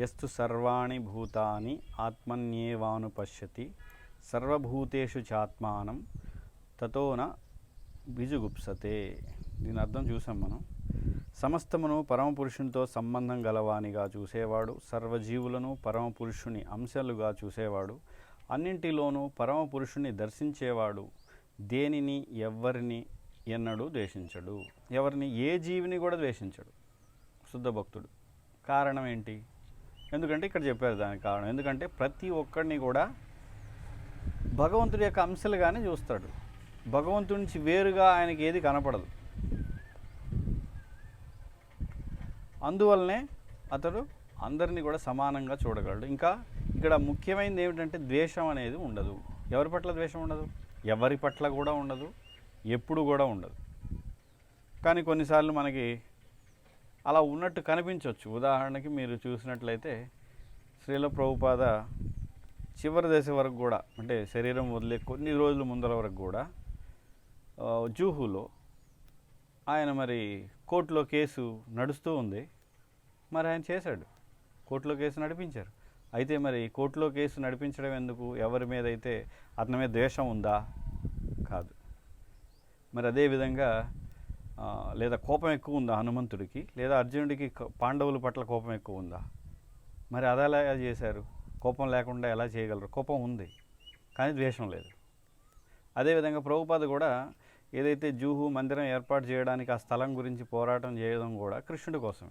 యస్తు సర్వాణి భూతాని ఆత్మన్యేవాను పశ్యతి సర్వభూతేషు చాత్మానం తతోన బిజుగుప్సతే దీని అర్థం చూసాం మనం. సమస్తమును పరమపురుషునితో సంబంధం గలవానిగా చూసేవాడు సర్వజీవులను పరమపురుషుని అంశాలుగా చూసేవాడు అన్నింటిలోనూ పరమపురుషుని దర్శించేవాడు దేనిని ఎవరిని ఎన్నడూ ద్వేషించడు. ఎవరిని ఏ జీవిని కూడా ద్వేషించడు. శుద్ధ భక్తుడు. కారణం ఏంటి? ఎందుకంటే ఇక్కడ చెప్పారు దానికి కారణం. ఎందుకంటే ప్రతి ఒక్కడిని కూడా భగవంతుడి యొక్క అంశాలుగానే చూస్తాడు. భగవంతుడి నుంచి వేరుగా ఆయనకి ఏది కనపడదు. అందువల్లనే అతడు అందరినీ కూడా సమానంగా చూడగలడు. ఇంకా ఇక్కడ ముఖ్యమైనది ఏమిటంటే ద్వేషం అనేది ఉండదు. ఎవరి పట్ల ద్వేషం ఉండదు? ఎవరి పట్ల కూడా ఉండదు. ఎప్పుడు కూడా ఉండదు. కానీ కొన్నిసార్లు మనకి అలా ఉన్నట్టు కనిపించవచ్చు ఉదాహరణకి మీరు చూసినట్లయితే శ్రీల ప్రభుపాద చివరి దశ వరకు కూడా అంటే శరీరం వదిలే కొన్ని రోజుల ముందర వరకు కూడా జూహులో ఆయన మరి కోర్టులో కేసు నడుస్తూ ఉంది. మరి ఆయన చేశాడు. కోర్టులో కేసు నడిపించారు. అయితే మరి కోర్టులో కేసు నడిపించడం ఎందుకు? ఎవరి మీద అయితే అతని మీద ద్వేషం ఉందా? కాదు. మరి అదేవిధంగా లేదా కోపం ఎక్కువ ఉందా హనుమంతుడికి? లేదా అర్జునుడికి పాండవుల పట్ల కోపం ఎక్కువ ఉందా? మరి అది ఎలా చేశారు? కోపం లేకుండా ఎలా చేయగలరు? కోపం ఉంది కానీ ద్వేషం లేదు. అదేవిధంగా ప్రభుపాద కూడా ఏదైతే జూహు మందిరం ఏర్పాటు చేయడానికి ఆ స్థలం గురించి పోరాటం చేయడం కూడా కృష్ణుడి కోసమే.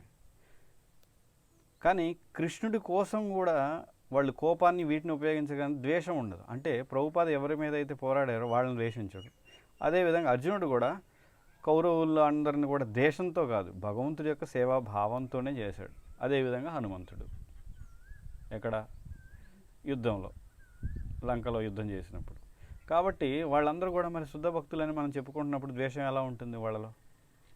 కానీ కృష్ణుడి కోసం కూడా వాళ్ళు కోపాన్ని వీటిని ఉపయోగించగానే ద్వేషం ఉండదు. అంటే ప్రభుపాద ఎవరి మీద అయితే పోరాడారో వాళ్ళని ద్వేషించడు. అదేవిధంగా అర్జునుడు కూడా కౌరవులు అందరిని కూడా దేశంతో కాదు భగవంతుడి యొక్క సేవా భావంతోనే చేశాడు. అదేవిధంగా హనుమంతుడు ఎక్కడ? యుద్ధంలో లంకలో యుద్ధం చేసినప్పుడు. కాబట్టి వాళ్ళందరూ కూడా మరి శుద్ధ భక్తులని మనం చెప్పుకుంటున్నప్పుడు ద్వేషం ఎలా ఉంటుంది వాళ్ళలో?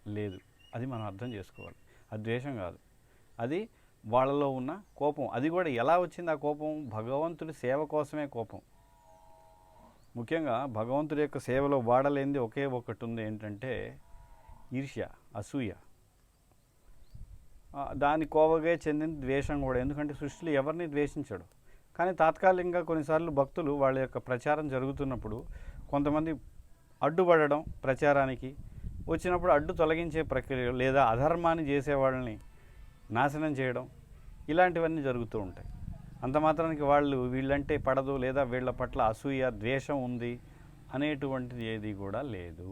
లేదు. అది మనం అర్థం చేసుకోవాలి. అది ద్వేషం కాదు. అది వాళ్ళలో ఉన్న కోపం. అది కూడా ఎలా వచ్చింది ఆ కోపం? భగవంతుడి సేవ కోసమే కోపం. ముఖ్యంగా భగవంతుడి యొక్క సేవలో వాడలేనిది ఒకే ఒకటి ఉంది ఏంటంటే ఈర్ష్య అసూయ. దాని కోవగే చెందిన ద్వేషం కూడా. ఎందుకంటే సృష్టిలో ఎవరిని ద్వేషించడు? కానీ తాత్కాలికంగా కొన్నిసార్లు భక్తులు వాళ్ళ యొక్క ప్రచారం జరుగుతున్నప్పుడు కొంతమంది అడ్డుపడడం ప్రచారానికి వచ్చినప్పుడు అడ్డు తొలగించే ప్రక్రియ లేదా అధర్మాన్ని చేసే వాళ్ళని నాశనం చేయడం ఇలాంటివన్నీ జరుగుతూ ఉంటాయి. అంత మాత్రానికి వాళ్ళు వీళ్ళంటే పడదు లేదా వీళ్ళ పట్ల అసూయ ద్వేషం ఉంది అనేటువంటిది ఏది కూడా లేదు.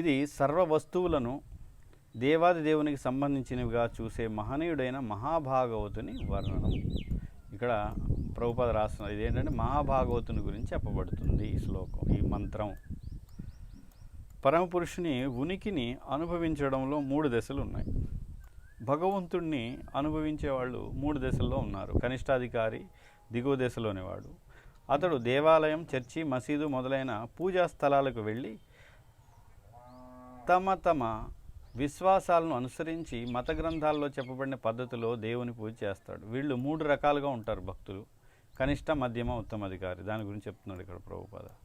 ఇది సర్వ వస్తువులను దేవాది దేవునికి సంబంధించినవిగా చూసే మహనీయుడైన మహాభాగవతుని వర్ణనం. ఇక్కడ ప్రభుపద రాస్తున్నారు ఇదేంటంటే మహాభాగవతుని గురించి చెప్పబడుతుంది ఈ శ్లోకం ఈ మంత్రం. పరమపురుషుని ఉనికిని అనుభవించడంలో మూడు దశలు ఉన్నాయి భగవంతుణ్ణి అనుభవించే వాళ్ళు మూడు దశల్లో ఉన్నారు. కనిష్టాధికారి దిగువ దశలోని వాడు. అతడు దేవాలయం చర్చి మసీదు మొదలైన పూజా స్థలాలకు వెళ్ళి తమ తమ విశ్వాసాలను అనుసరించి మత గ్రంథాల్లో చెప్పబడిన పద్ధతిలో దేవుని పూజ చేస్తాడు. వీళ్ళు మూడు రకాలుగా ఉంటారు భక్తులు. కనిష్ట మధ్యమ ఉత్తమ అధికారి. దాని గురించి చెప్తున్నాడు ఇక్కడ ప్రభుపాద.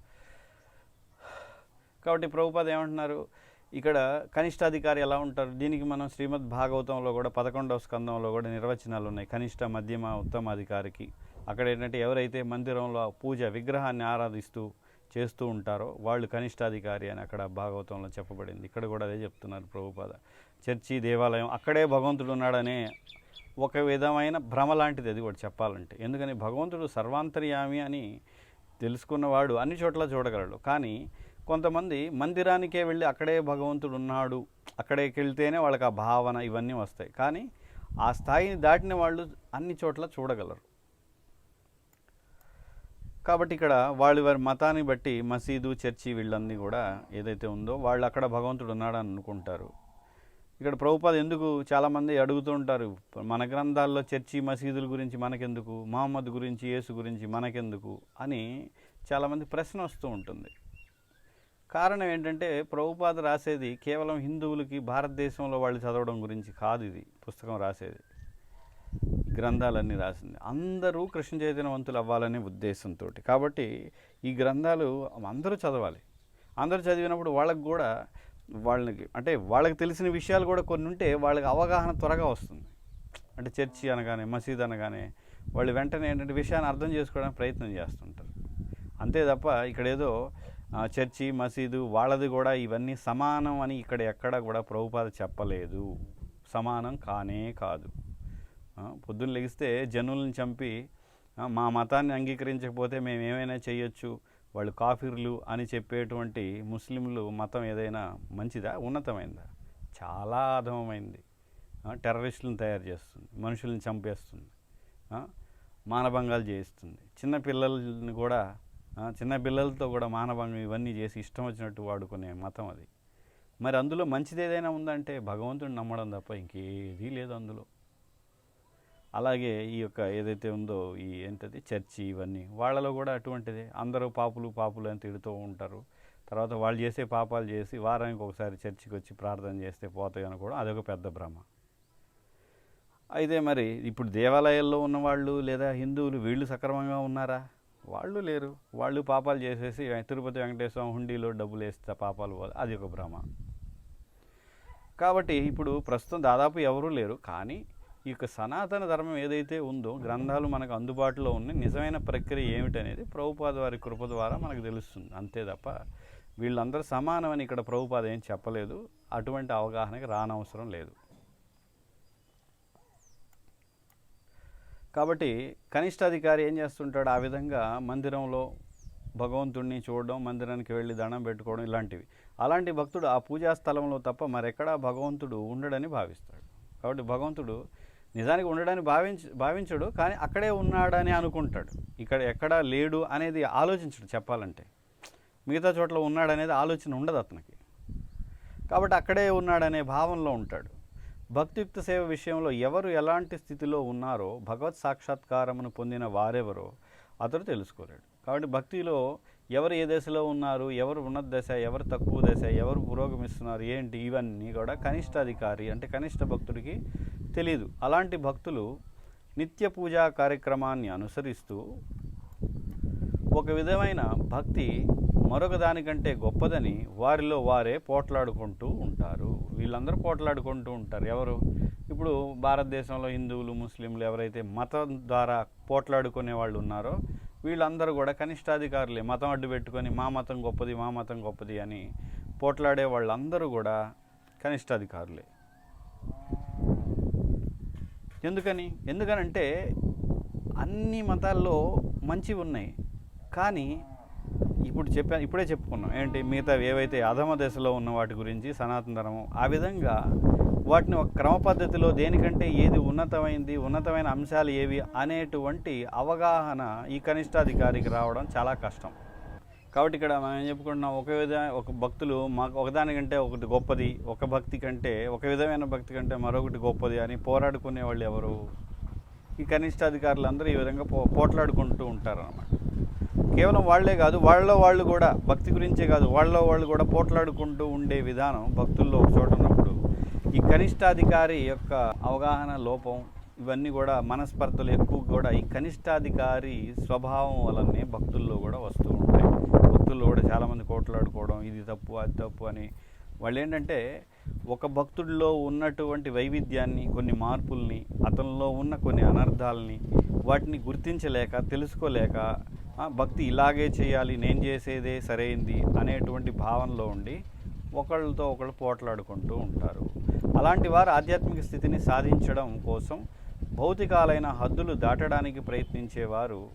కాబట్టి ప్రభుపాద ఏమంటున్నారు? ఇక్కడ కనిష్టాధికారి ఎలా ఉంటారు? దీనికి మనం శ్రీమద్ భాగవతంలో కూడా పదకొండవ స్కందంలో కూడా నిర్వచనాలు ఉన్నాయి. కనిష్ట మధ్యమ ఉత్తమ అధికారికి అక్కడ ఏంటంటే ఎవరైతే మందిరంలో ఆ పూజ విగ్రహాన్ని ఆరాధిస్తూ చేస్తూ ఉంటారో వాళ్ళు కనిష్టాధికారి అని అక్కడ భాగవతంలో చెప్పబడింది. ఇక్కడ కూడా అదే చెప్తున్నారు ప్రభుపాద. చర్చి దేవాలయం అక్కడే భగవంతుడు ఉన్నాడనే ఒక విధమైన భ్రమ లాంటిది అది కూడా చెప్పాలంటే. ఎందుకని? భగవంతుడు సర్వాంతర్యామి అని తెలుసుకున్నవాడు అన్ని చోట్ల చూడగలడు. కానీ కొంతమంది మందిరానికే వెళ్ళి అక్కడే భగవంతుడు ఉన్నాడు అక్కడికి వెళ్తేనే వాళ్ళకి ఆ భావన ఇవన్నీ వస్తాయి. కానీ ఆ స్థాయిని దాటిన వాళ్ళు అన్ని చోట్ల చూడగలరు. కాబట్టి ఇక్కడ వాళ్ళు వారి మతాన్ని బట్టి మసీదు చర్చి వీళ్ళన్నీ కూడా ఏదైతే ఉందో వాళ్ళు అక్కడ భగవంతుడు ఉన్నాడని అనుకుంటారు. ఇక్కడ ప్రభుపాద ఎందుకు చాలామంది అడుగుతూ ఉంటారు మన గ్రంథాల్లో చర్చి మసీదుల గురించి మనకెందుకు మహమ్మద్ గురించి యేసు గురించి మనకెందుకు అని చాలామంది ప్రశ్న వస్తూ ఉంటుంది. కారణం ఏంటంటే ప్రభుపాద రాసేది కేవలం హిందువులకి భారతదేశంలో వాళ్ళు చదవడం గురించి కాదు ఇది పుస్తకం రాసేది. గ్రంథాలన్నీ రాసింది. అందరూ కృష్ణ చైతన్యవంతులు అవ్వాలనే ఉద్దేశంతో. కాబట్టి ఈ గ్రంథాలు అందరూ చదవాలి. అందరూ చదివినప్పుడు వాళ్ళకు కూడా వాళ్ళకి అంటే వాళ్ళకి తెలిసిన విషయాలు కూడా కొన్ని ఉంటే వాళ్ళకి అవగాహన త్వరగా వస్తుంది. అంటే చర్చి అనగానే మసీద్ అనగానే వాళ్ళు వెంటనే ఏంటంటే విషయాన్ని అర్థం చేసుకోవడానికి ప్రయత్నం చేస్తుంటారు. అంతే తప్ప ఇక్కడ ఏదో చర్చి మసీదు వాళ్ళది కూడా ఇవన్నీ సమానం అని ఇక్కడ ఎక్కడ కూడా ప్రభుపాద చెప్పలేదు. సమానం కానే కాదు. పొద్దున్న లెగిస్తే జనులను చంపి మా మతాన్ని అంగీకరించకపోతే మేము ఏమైనా చేయొచ్చు? వాళ్ళు కాఫీర్లు అని చెప్పేటువంటి ముస్లింలు మతం ఏదైనా మంచిదా? ఉన్నతమైందా? చాలా అధమమైంది. టెర్రరిస్టులను తయారు చేస్తుంది. మనుషుల్ని చంపేస్తుంది. మానభంగాలు చేయిస్తుంది. చిన్న పిల్లల్ని కూడా చిన్న పిల్లలతో కూడా మానభంగం ఇవన్నీ చేసి ఇష్టం వచ్చినట్టు వాడుకునే మతం అది. మరి అందులో మంచిది ఏదైనా ఉందంటే భగవంతుని నమ్మడం తప్ప ఇంకేదీ లేదు అందులో. అలాగే ఈ యొక్క ఏదైతే ఉందో ఈ ఏంటది చర్చి ఇవన్నీ వాళ్ళలో కూడా అటువంటిదే. అందరూ పాపులు పాపులు అని తిడుతూ ఉంటారు. తర్వాత వాళ్ళు చేసే పాపాలు చేసి వారానికి ఒకసారి చర్చికి వచ్చి ప్రార్థన చేస్తే పోతాయి అనుకోవడం అదొక పెద్ద భ్రమ. అయితే మరి ఇప్పుడు దేవాలయాల్లో ఉన్నవాళ్ళు లేదా హిందువులు వీళ్ళు సక్రమంగా ఉన్నారా? వాళ్ళు లేరు. వాళ్ళు పాపాలు చేసేసి తిరుపతి వెంకటేశ్వరం హుండీలో డబ్బులు వేస్తే పాపాలు పోదు. అది ఒక భ్రమ. కాబట్టి ఇప్పుడు ప్రస్తుతం దాదాపు ఎవరూ లేరు. కానీ ఈ యొక్క సనాతన ధర్మం ఏదైతే ఉందో గ్రంథాలు మనకు అందుబాటులో ఉన్నాయి. నిజమైన ప్రక్రియ ఏమిటనేది ప్రభుపాద వారి కృప ద్వారా మనకు తెలుస్తుంది. అంతే తప్ప వీళ్ళందరూ సమానమని ఇక్కడ ప్రభుపాద ఏం చెప్పలేదు. అటువంటి అవగాహనకి రానవసరం లేదు. కాబట్టి కనిష్టాధికారి ఏం చేస్తుంటాడు? ఆ విధంగా మందిరంలో భగవంతుడిని చూడడం మందిరానికి వెళ్ళి దండం పెట్టుకోవడం ఇలాంటివి. అలాంటి భక్తుడు ఆ పూజా స్థలంలో తప్ప మరెక్కడా భగవంతుడు ఉండడని భావిస్తాడు. కాబట్టి భగవంతుడు నిజానికి ఉండడని భావించ భావించడు కానీ అక్కడే ఉన్నాడని అనుకుంటాడు. ఇక్కడ ఎక్కడా లేడు అనేది ఆలోచించడు చెప్పాలంటే. మిగతా చోట్ల ఉన్నాడనేది ఆలోచన ఉండదు అతనికి. కాబట్టి అక్కడే ఉన్నాడనే భావంలో ఉంటాడు. భక్తియుక్త సేవ విషయంలో ఎవరు ఎలాంటి స్థితిలో ఉన్నారో భగవత్ సాక్షాత్కారమును పొందిన వారెవరో అతడు తెలుసుకోలేడు. కాబట్టి భక్తిలో ఎవరు ఏ దశలో ఉన్నారు ఎవరు ఉన్నత దశ ఎవరు తక్కువ దశ ఎవరు పురోగమిస్తున్నారు ఏంటి ఇవన్నీ కూడా కనిష్టాధికారి అంటే కనిష్ట భక్తుడికి తెలియదు అలాంటి భక్తులు నిత్య పూజా కార్యక్రమాన్ని అనుసరిస్తూ ఒక విధమైన భక్తి మరొక దానికంటే గొప్పదని వారిలో వారే పోట్లాడుకుంటూ ఉంటారు. వీళ్ళందరూ పోట్లాడుకుంటూ ఉంటారు. ఎవరు? ఇప్పుడు భారతదేశంలో హిందువులు ముస్లింలు ఎవరైతే మతం ద్వారా పోట్లాడుకునే వాళ్ళు ఉన్నారో వీళ్ళందరూ కూడా కనిష్టాధికారులే. మతం అడ్డు పెట్టుకొని మా మతం గొప్పది మా మతం గొప్పది అని పోట్లాడే వాళ్ళందరూ కూడా కనిష్టాధికారులే. ఎందుకని? ఎందుకనంటే అన్ని మతాల్లో మంచివి ఉన్నాయి కానీ ఇప్పుడు చెప్పా ఇప్పుడే చెప్పుకున్నాం. ఏంటి? మిగతా ఏవైతే అధమ దశలో ఉన్న వాటి గురించి సనాతన ధర్మం ఆ విధంగా వాటిని ఒక క్రమ పద్ధతిలో దేనికంటే ఏది ఉన్నతమైంది ఉన్నతమైన అంశాలు ఏవి అనేటువంటి అవగాహన ఈ కనిష్టాధికారికి రావడం చాలా కష్టం. కాబట్టి ఇక్కడ మనం చెప్పుకుంటున్నాం? ఒక విధ ఒక భక్తులు మాకు ఒకదానికంటే ఒకటి గొప్పది ఒక భక్తి కంటే ఒక విధమైన భక్తి కంటే మరొకటి గొప్పది అని పోరాడుకునే వాళ్ళు ఎవరు? ఈ కనిష్టాధికారులు అందరూ ఈ విధంగా పో పోట్లాడుకుంటూ ఉంటారు అన్నమాట కేవలం వాళ్ళే కాదు వాళ్ళలో వాళ్ళు కూడా భక్తి గురించే కాదు వాళ్ళలో వాళ్ళు కూడా పోట్లాడుకుంటూ ఉండే విధానం భక్తుల్లో ఒక చోట ఉన్నప్పుడు ఈ కనిష్టాధికారి యొక్క అవగాహన లోపం ఇవన్నీ కూడా మనస్పర్ధలు ఎక్కువ కూడా ఈ కనిష్టాధికారి స్వభావం వలనే భక్తుల్లో కూడా వస్తూ ఉంటాయి. భక్తుల్లో కూడా చాలామంది కోట్లాడుకోవడం ఇది తప్పు అది తప్పు అని వాళ్ళు ఏంటంటే ఒక భక్తుడిలో ఉన్నటువంటి వైవిధ్యాన్ని కొన్ని మార్పుల్ని అతనిలో ఉన్న కొన్ని అనర్థాలని వాటిని గుర్తించలేక తెలుసుకోలేక భక్తి ఇలాగే చేయాలి నేను చేసేదే సరైంది అనేటువంటి భావనలో ఉండి ఒకళ్ళతో ఒకళ్ళు పోట్లాడుకుంటూ ఉంటారు. అలాంటి వారు ఆధ్యాత్మిక స్థితిని సాధించడం కోసం భౌతికాలైన హద్దులు దాటడానికి ప్రయత్నించేవారు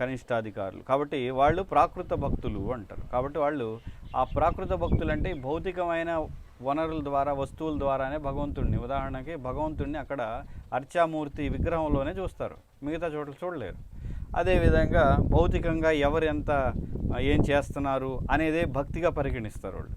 కనిష్టాధికారులు. కాబట్టి వాళ్ళు ప్రాకృత భక్తులు అంటారు. కాబట్టి వాళ్ళు ఆ ప్రాకృత భక్తులు అంటే భౌతికమైన వనరుల ద్వారా వస్తువుల ద్వారానే భగవంతుడిని ఉదాహరణకి భగవంతుడిని అక్కడ అర్చామూర్తి విగ్రహంలోనే చూస్తారు. మిగతా చోట్ల చూడలేరు. అదేవిధంగా భౌతికంగా ఎవరు ఎంత ఏం చేస్తున్నారు అనేదే భక్తిగా పరిగణిస్తారు వాళ్ళు.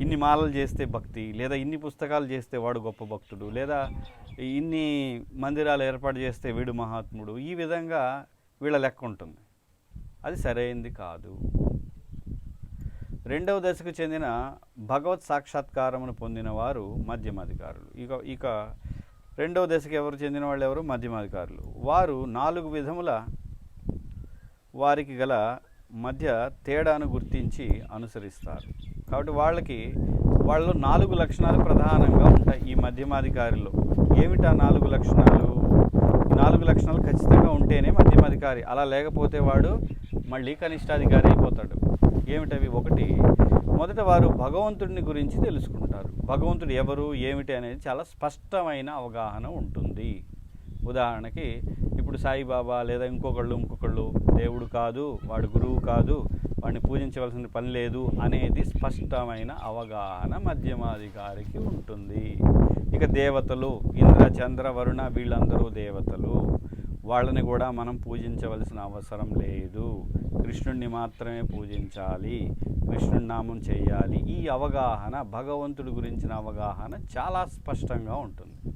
ఇన్ని మాలలు చేస్తే భక్తి లేదా ఇన్ని పుస్తకాలు చేస్తే వాడు గొప్ప భక్తుడు లేదా ఇన్ని మందిరాలు ఏర్పాటు చేస్తే వీడు మహాత్ముడు ఈ విధంగా వీళ్ళ లెక్క ఉంటుంది. అది సరైంది కాదు. రెండవ దశకు చెందిన భగవత్ సాక్షాత్కారమును పొందిన వారు మధ్యమాధికారులు. ఇక ఇక రెండవ దశకు ఎవరు చెందిన వాళ్ళు ఎవరు? మధ్యమాధికారులు వారు నాలుగు విధముల వారికి గల మధ్య తేడాను గుర్తించి అనుసరిస్తారు. కాబట్టి వాళ్ళకి వాళ్ళు నాలుగు లక్షణాలు ప్రధానంగా ఉంటాయి ఈ మధ్యమాధికారిలో ఏమిటా నాలుగు లక్షణాలు? నాలుగు లక్షణాలు ఖచ్చితంగా ఉంటేనే మధ్యమాధికారి అలా లేకపోతే వాడు మళ్ళీ కనిష్టాధికారి అయిపోతాడు. ఏమిటవి? ఒకటి మొదట వారు భగవంతుడిని గురించి తెలుసుకుంటారు. భగవంతుడు ఎవరు ఏమిటి అనేది చాలా స్పష్టమైన అవగాహన ఉంటుంది. ఉదాహరణకి ఇప్పుడు సాయిబాబా లేదా ఇంకొకళ్ళు ఇంకొకళ్ళు దేవుడు కాదు వాడు గురువు కాదు వాడిని పూజించవలసిన పని లేదు అనేది స్పష్టమైన అవగాహన మధ్యమాధికారికి ఉంటుంది. ఇక దేవతలు ఇంద్ర చంద్ర వరుణ వీళ్ళందరూ దేవతలు. వాళ్ళని కూడా మనం పూజించవలసిన అవసరం లేదు. కృష్ణుణ్ణి మాత్రమే పూజించాలి. కృష్ణుడి నామం చేయాలి. ఈ అవగాహన భగవంతుడి గురించిన అవగాహన చాలా స్పష్టంగా ఉంటుంది.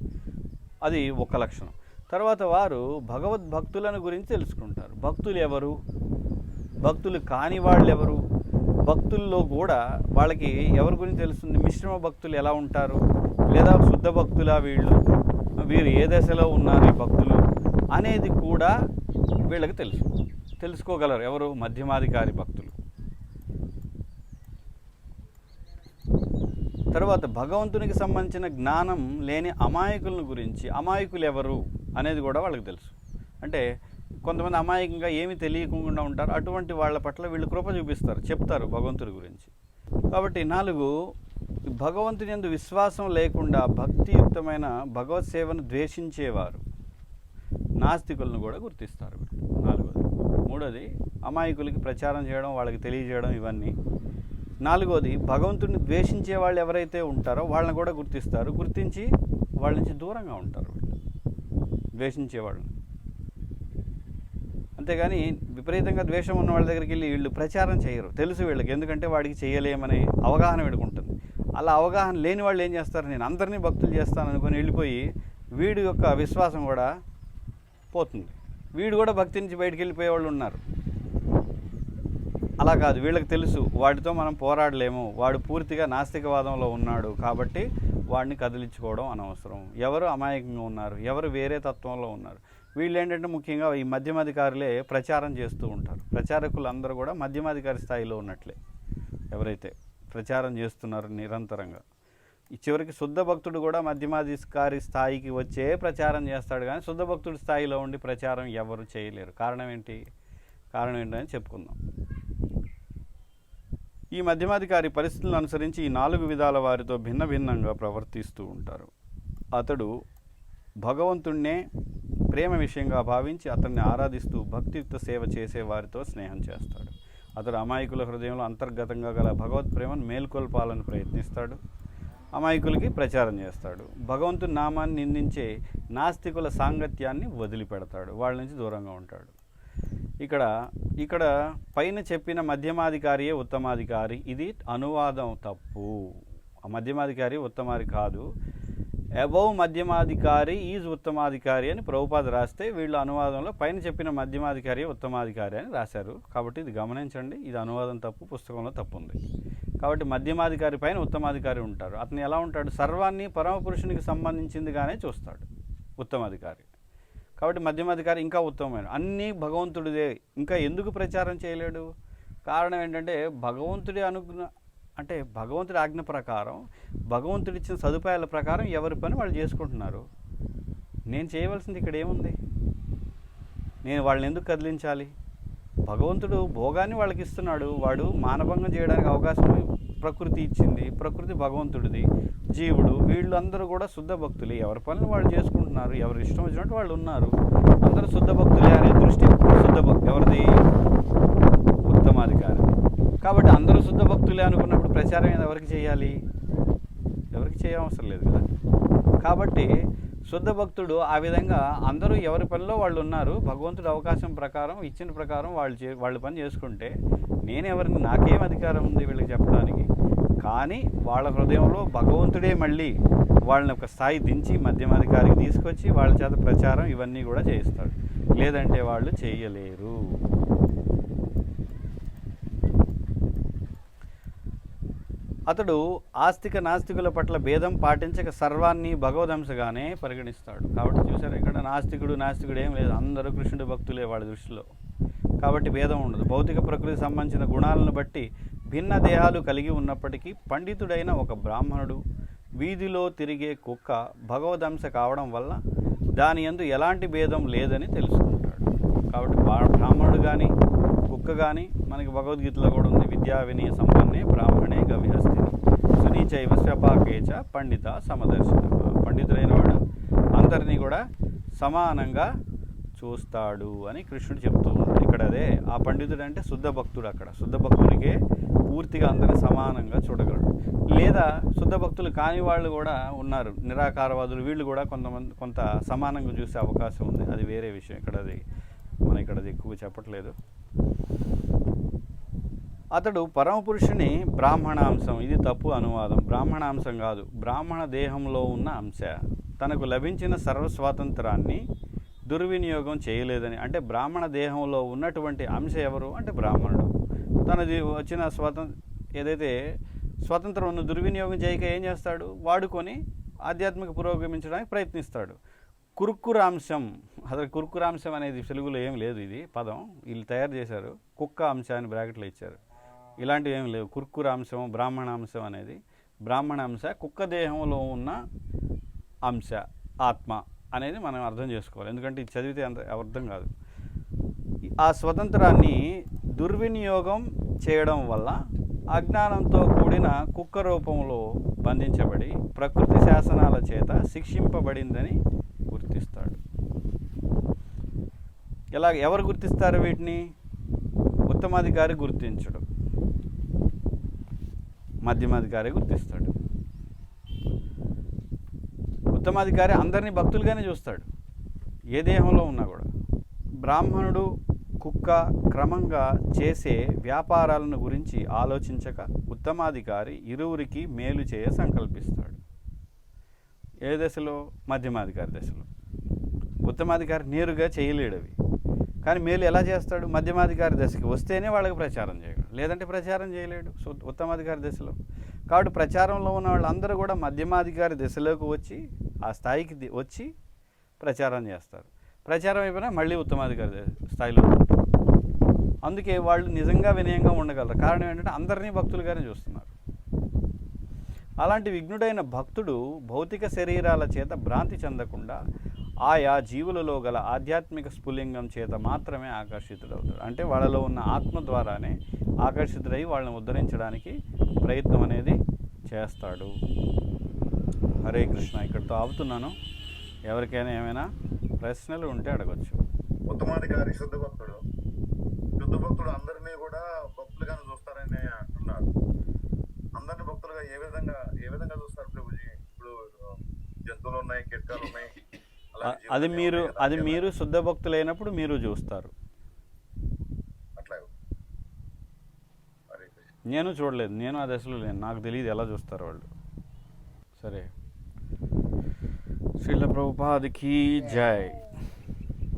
అది ఒక లక్షణం. తర్వాత వారు భగవద్భక్తులను గురించి తెలుసుకుంటారు. భక్తులు ఎవరు? భక్తులు కాని వాళ్ళు ఎవరు భక్తుల్లో కూడా వాళ్ళకి ఎవరి గురించి తెలుస్తుంది? మిశ్రమ భక్తులు ఎలా ఉంటారు? లేదా శుద్ధ భక్తులా వీళ్ళు? వీరు ఏ దశలో ఉన్నారు ఈ భక్తులు? అనేది కూడా వీళ్ళకి తెలుసు. తెలుసుకోగలరు ఎవరు? మధ్యమాధికారి భక్తులు. తర్వాత భగవంతునికి సంబంధించిన జ్ఞానం లేని అమాయకులను గురించి అమాయకులు ఎవరు అనేది కూడా వాళ్ళకి తెలుసు. అంటే కొంతమంది అమాయకంగా ఏమీ తెలియకుండా ఉంటారు. అటువంటి వాళ్ళ పట్ల వీళ్ళు కృప చూపిస్తారు చెప్తారు భగవంతుడి గురించి. కాబట్టి నాలుగు భగవంతుని ఎందు విశ్వాసం లేకుండా భక్తియుక్తమైన భగవత్ సేవను ద్వేషించేవారు. నాస్తికులను కూడా గుర్తిస్తారు. నాలుగోది. మూడోది అమాయకులకి ప్రచారం చేయడం వాళ్ళకి తెలియజేయడం ఇవన్నీ. నాలుగోది భగవంతుడిని ద్వేషించే వాళ్ళు ఎవరైతే ఉంటారో వాళ్ళని కూడా గుర్తిస్తారు. గుర్తించి వాళ్ళ నుంచి దూరంగా ఉంటారు ద్వేషించే వాళ్ళని. అంతేగాని విపరీతంగా ద్వేషం ఉన్న వాళ్ళ దగ్గరికి వెళ్ళి వీళ్ళు ప్రచారం చేయరు. తెలుసు వీళ్ళకి. ఎందుకంటే వాడికి చేయలేమనే అవగాహన వీడుకుంటుంది ఉంటుంది. అలా అవగాహన లేని వాళ్ళు ఏం చేస్తారు? నేను అందరినీ భక్తులు చేస్తాను అనుకుని వెళ్ళిపోయి వీడి యొక్క విశ్వాసం కూడా పోతుంది. వీడు కూడా భక్తి నుంచి బయటికి వెళ్ళిపోయే వాళ్ళు ఉన్నారు. అలా కాదు వీళ్ళకి తెలుసు వాడితో మనం పోరాడలేము వాడు పూర్తిగా నాస్తికవాదంలో ఉన్నాడు కాబట్టి వాడిని కదిలించుకోవడం అనవసరం. ఎవరు అమాయకంగా ఉన్నారు ఎవరు వేరే తత్వంలో ఉన్నారు. వీళ్ళు ఏంటంటే ముఖ్యంగా ఈ మధ్యమాధికారులే ప్రచారం చేస్తూ ఉంటారు. ప్రచారకులు అందరూ కూడా మధ్యమాధికారి స్థాయిలో ఉన్నట్లే ఎవరైతే ప్రచారం చేస్తున్నారు నిరంతరంగా. చివరికి శుద్ధ భక్తుడు కూడా మధ్యమాధికారి స్థాయికి వచ్చే ప్రచారం చేస్తాడు కానీ శుద్ధ భక్తుడి స్థాయిలో ఉండి ప్రచారం ఎవరు చేయలేరు. కారణం ఏంటి? కారణం ఏంటని చెప్పుకుందాం. ఈ మధ్యమాధికారి పరిస్థితులను అనుసరించి ఈ నాలుగు విధాల వారితో భిన్న భిన్నంగా ప్రవర్తిస్తూ ఉంటారు. అతడు భగవంతుణ్ణే ప్రేమ విషయంగా భావించి అతన్ని ఆరాధిస్తూ భక్తియుక్త సేవ చేసే వారితో స్నేహం చేస్తాడు. అతడు అమాయకుల హృదయంలో అంతర్గతంగా గల భగవత్ ప్రేమను మేల్కొల్పాలని ప్రయత్నిస్తాడు. అమాయకులకి ప్రచారం చేస్తాడు. భగవంతుని నామాన్ని నిందించే నాస్తికుల సాంగత్యాన్ని వదిలిపెడతాడు. వాళ్ళ నుంచి దూరంగా ఉంటాడు. ఇక్కడ ఇక్కడ పైన చెప్పిన మధ్యమాధికారియే ఉత్తమాధికారి. ఇది అనువాదం తప్పు. ఆ మధ్యమాధికారి ఉత్తమాది కాదు. అబౌవ్ మధ్యమాధికారి ఈజ్ ఉత్తమాధికారి అని ప్రభుపాద రాస్తే వీళ్ళు అనువాదంలో పైన చెప్పిన మధ్యమాధికారి ఉత్తమాధికారి అని రాశారు. కాబట్టి ఇది గమనించండి. ఇది అనువాదం తప్పు పుస్తకంలో తప్పు ఉంది. కాబట్టి మధ్యమాధికారి పైన ఉత్తమాధికారి ఉంటారు. అతను ఎలా ఉంటాడు? సర్వాన్ని పరమపురుషునికి సంబంధించిందిగానే చూస్తాడు ఉత్తమాధికారి. కాబట్టి మధ్యమాధికారి ఇంకా ఉత్తమమైన. అన్నీ భగవంతుడిదే. ఇంకా ఎందుకు ప్రచారం చేయలేడు? కారణం ఏంటంటే భగవంతుడి అనుగ్న అంటే భగవంతుడి ఆజ్ఞ ప్రకారం భగవంతుడి ఇచ్చిన సదుపాయాల ప్రకారం ఎవరి పని వాళ్ళు చేసుకుంటున్నారు? నేను చేయవలసింది ఇక్కడ ఏముంది? నేను వాళ్ళని ఎందుకు కదిలించాలి? భగవంతుడు భోగాన్ని వాళ్ళకి ఇస్తున్నాడు వాడు మానభంగం చేయడానికి అవకాశం ప్రకృతి ఇచ్చింది. ప్రకృతి భగవంతుడిది. జీవుడు వీళ్ళందరూ కూడా శుద్ధ భక్తులే. ఎవరి పనులు వాళ్ళు చేసుకుంటున్నారు? ఎవరి ఇష్టం వచ్చినట్టు వాళ్ళు ఉన్నారు. అందరూ శుద్ధ భక్తులే అనే దృష్టి శుద్ధ భక్తి ఎవరిది? ఉత్తమాధికారి. కాబట్టి అందరూ శుద్ధ భక్తులే అనుకున్నప్పుడు ప్రచారం ఎవరికి చేయాలి? ఎవరికి చేయవసరం లేదు కదా. కాబట్టి శుద్ధ భక్తుడు ఆ విధంగా అందరూ ఎవరి పనిలో వాళ్ళు ఉన్నారు భగవంతుడు అవకాశం ప్రకారం ఇచ్చిన ప్రకారం వాళ్ళు చే వాళ్ళు పని చేసుకుంటే నేను ఎవరిని నాకేం అధికారం ఉంది వీళ్ళకి చెప్పడానికి. కానీ వాళ్ళ హృదయంలో భగవంతుడే మళ్ళీ వాళ్ళని ఒక స్థాయి దించి మధ్యమాధికారికి తీసుకొచ్చి వాళ్ళ చేత ప్రచారం ఇవన్నీ కూడా చేయిస్తాడు. లేదంటే వాళ్ళు చేయలేరు. అతడు ఆస్తిక నాస్తికుల పట్ల భేదం పాటించక సర్వాన్ని భగవదంశగానే పరిగణిస్తాడు. కాబట్టి చూసారు ఇక్కడ నాస్తికుడు నాస్తికుడు ఏం లేదు. అందరూ కృష్ణుడు భక్తులే వాళ్ళ దృష్టిలో. కాబట్టి భేదం ఉండదు. భౌతిక ప్రకృతికి సంబంధించిన గుణాలను బట్టి భిన్న దేహాలు కలిగి ఉన్నప్పటికీ పండితుడైన ఒక బ్రాహ్మణుడు వీధిలో తిరిగే కుక్క భగవదంశ కావడం వల్ల దాని యందు ఎలాంటి భేదం లేదని తెలుసుకుంటాడు. కాబట్టి బ్రాహ్మణుడు కానీ కుక్క కానీ మనకి భగవద్గీతలో కూడా ఉంది విద్యా వినయ సంపన్నే బ్రాహ్మణే గవిహస్త చైవ స్వపాకేచ పండిత సమదర్శన. పండితుడైన వాడు అందరినీ కూడా సమానంగా చూస్తాడు అని కృష్ణుడు చెప్తూ ఉన్నాడు. ఇక్కడ అదే ఆ పండితుడు అంటే శుద్ధ భక్తుడు అక్కడ. శుద్ధ భక్తుడికే పూర్తిగా అందరిని సమానంగా చూడగలడు. లేదా శుద్ధ భక్తులు కాని వాళ్ళు కూడా ఉన్నారు. నిరాకారవాదులు. వీళ్ళు కూడా కొంతమంది కొంత సమానంగా చూసే అవకాశం ఉంది. అది వేరే విషయం. ఇక్కడ అది మనం ఇక్కడది ఎక్కువ చెప్పట్లేదు. అతడు పరమపురుషుని బ్రాహ్మణాంశం. ఇది తప్పు అనువాదం. బ్రాహ్మణాంశం కాదు. బ్రాహ్మణ దేహంలో ఉన్న అంశ. తనకు లభించిన సర్వస్వాతంత్రాన్ని దుర్వినియోగం చేయలేదని. అంటే బ్రాహ్మణ దేహంలో ఉన్నటువంటి అంశ ఎవరు? అంటే బ్రాహ్మణుడు. తనది వచ్చిన స్వాతం ఏదైతే స్వాతంత్రం దుర్వినియోగం చేయక ఏం చేస్తాడు? వాడుకొని ఆధ్యాత్మిక పురోగమించడానికి ప్రయత్నిస్తాడు. కురుకురాంశం. అసలు కురుకురాంశం అనేది తెలుగులో ఏం లేదు ఇది. పదం. వీళ్ళు తయారు చేశారు. కుక్క అంశాన్ని బ్రాకెట్లో ఇచ్చారు. ఇలాంటివి ఏమి లేవు. కుర్కురాంశం బ్రాహ్మణాంశం అనేది. బ్రాహ్మణాంశ కుక్క దేహంలో ఉన్న అంశ ఆత్మ అనేది మనం అర్థం చేసుకోవాలి. ఎందుకంటే ఇది చదివితే అంత అర్థం కాదు. ఆ స్వతంత్రాన్ని దుర్వినియోగం చేయడం వల్ల అజ్ఞానంతో కూడిన కుక్క రూపంలో బంధించబడి ప్రకృతి శాసనాల చేత శిక్షింపబడిందని గుర్తిస్తాడు. ఎలా ఎవరు గుర్తిస్తారు వీటిని? ఉత్తమాధికారి గుర్తించడం. మధ్యమాధికారి గుర్తిస్తాడు. ఉత్తమాధికారి అందరినీ భక్తులుగానే చూస్తాడు. ఏ దేహంలో ఉన్నా కూడా. బ్రాహ్మణుడు కుక్క క్రమంగా చేసే వ్యాపారాలను గురించి ఆలోచించక ఉత్తమాధికారి ఇరువురికి మేలు చేయ సంకల్పిస్తాడు. ఏ దశలో? మధ్యమాధికారి దశలో. ఉత్తమాధికారి నేరుగా చేయలేడవి కానీ మేలు ఎలా చేస్తాడు? మధ్యమాధికారి దశకి వస్తేనే వాళ్ళకి ప్రచారం చేయగలడు లేదంటే ప్రచారం చేయలేడు. సో ఉత్తమాధికారి దశలో. కాబట్టి ప్రచారంలో ఉన్న వాళ్ళందరూ కూడా మధ్యమాధికారి దశలోకి వచ్చి ఆ స్థాయికి వచ్చి ప్రచారం చేస్తారు. ప్రచారం అయిపోయినా మళ్ళీ ఉత్తమాధికారి స్థాయిలో ఉంటారు. అందుకే వాళ్ళు నిజంగా వినయంగా ఉండగలరు. కారణం ఏంటంటే అందరినీ భక్తులుగానే చూస్తున్నారు. అలాంటి విఘ్నుడైన భక్తుడు భౌతిక శరీరాల చేత భ్రాంతి చెందకుండా ఆయా జీవులలో గల ఆధ్యాత్మిక స్ఫులింగం చేత మాత్రమే ఆకర్షితుడవుతాడు. అంటే వాళ్ళలో ఉన్న ఆత్మ ద్వారానే ఆకర్షితుడై వాళ్ళని ఉద్ధరించడానికి ప్రయత్నం అనేది చేస్తాడు. హరే కృష్ణ ఇక్కడితో ఆపుతున్నాను. ఎవరికైనా ఏమైనా ప్రశ్నలు ఉంటే అడగచ్చు. ఉత్తమాధికారి శుద్ధ భక్తుడు. శుద్ధ భక్తుడు అందరినీ కూడా భక్తులుగానే చూస్తారని అంటున్నారు. అందరిని భక్తులుగా ఏ విధంగా ఏ విధంగా చూస్తారు? ప్రభుజీ ఇప్పుడు జంతువులు ఉన్నాయి కిట్కాలు ఉన్నాయి. అది మీరు అది మీరు శుద్ధ భక్తులైనప్పుడు మీరు చూస్తారు. నేను చూడలేదు. నేను ఆ దశలో లేను. నాకు తెలియదు ఎలా చూస్తారు వాళ్ళు. సరే. శ్రీల ప్రభుపాదికి జై.